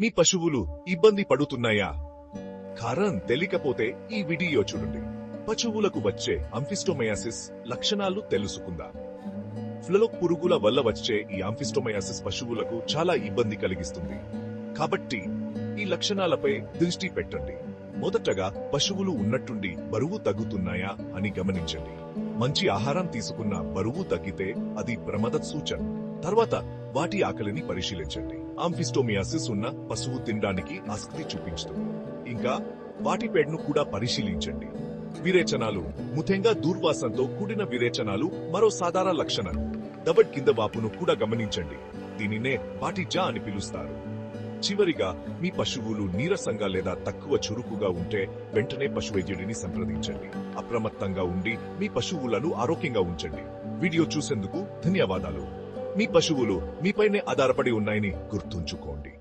మీ పశువులు ఇబ్బంది పడుతున్నాయా? కారణం తెలియకపోతే ఈ వీడియో చూడండి. పశువులకు వచ్చే అంఫిస్టోమయాసిస్ లక్షణాలు తెలుసుకుందాం. ఫ్లలో పురుగుల వల్ల వచ్చే ఈ అంఫిస్టోమయాసిస్ పశువులకు చాలా ఇబ్బంది కలిగిస్తుంది. కాబట్టి ఈ లక్షణాలపై దృష్టి పెట్టండి. మొదటగా పశువులు ఉన్నట్టుండి బరువు తగ్గుతున్నాయా అని గమనించండి. మంచి ఆహారం తీసుకున్న బరువు తగ్గితే అది ప్రమాద సూచన తర్వాత వాటి ఆకలిని పరిశీలించండి. ఆంఫిస్టోమియాసిస్ ఉన్న పశువు తినడానికి ఆసక్తి చూపించడం ఇంకా వాటి పేడను కూడా పరిశీలించండి. విరేచనాలు ముఖ్యంగా దూర్వాసంతో కూడిన విరేచనాలు మరో సాధారణ లక్షణం. దవడ్ కింద వాపును కూడా గమనించండి. దీనినే వాటిజా అని పిలుస్తారు. చివరిగా మీ పశువులు నీరసంగా లేదా తక్కువ చురుకుగా ఉంటే వెంటనే పశువైద్యుడిని సంప్రదించండి. అప్రమత్తంగా ఉండి మీ పశువులను ఆరోగ్యంగా ఉంచండి. వీడియో చూసేందుకు ధన్యవాదాలు. మీ పశువులు మీపైనే ఆధారపడి ఉన్నాయని గుర్తుంచుకోండి.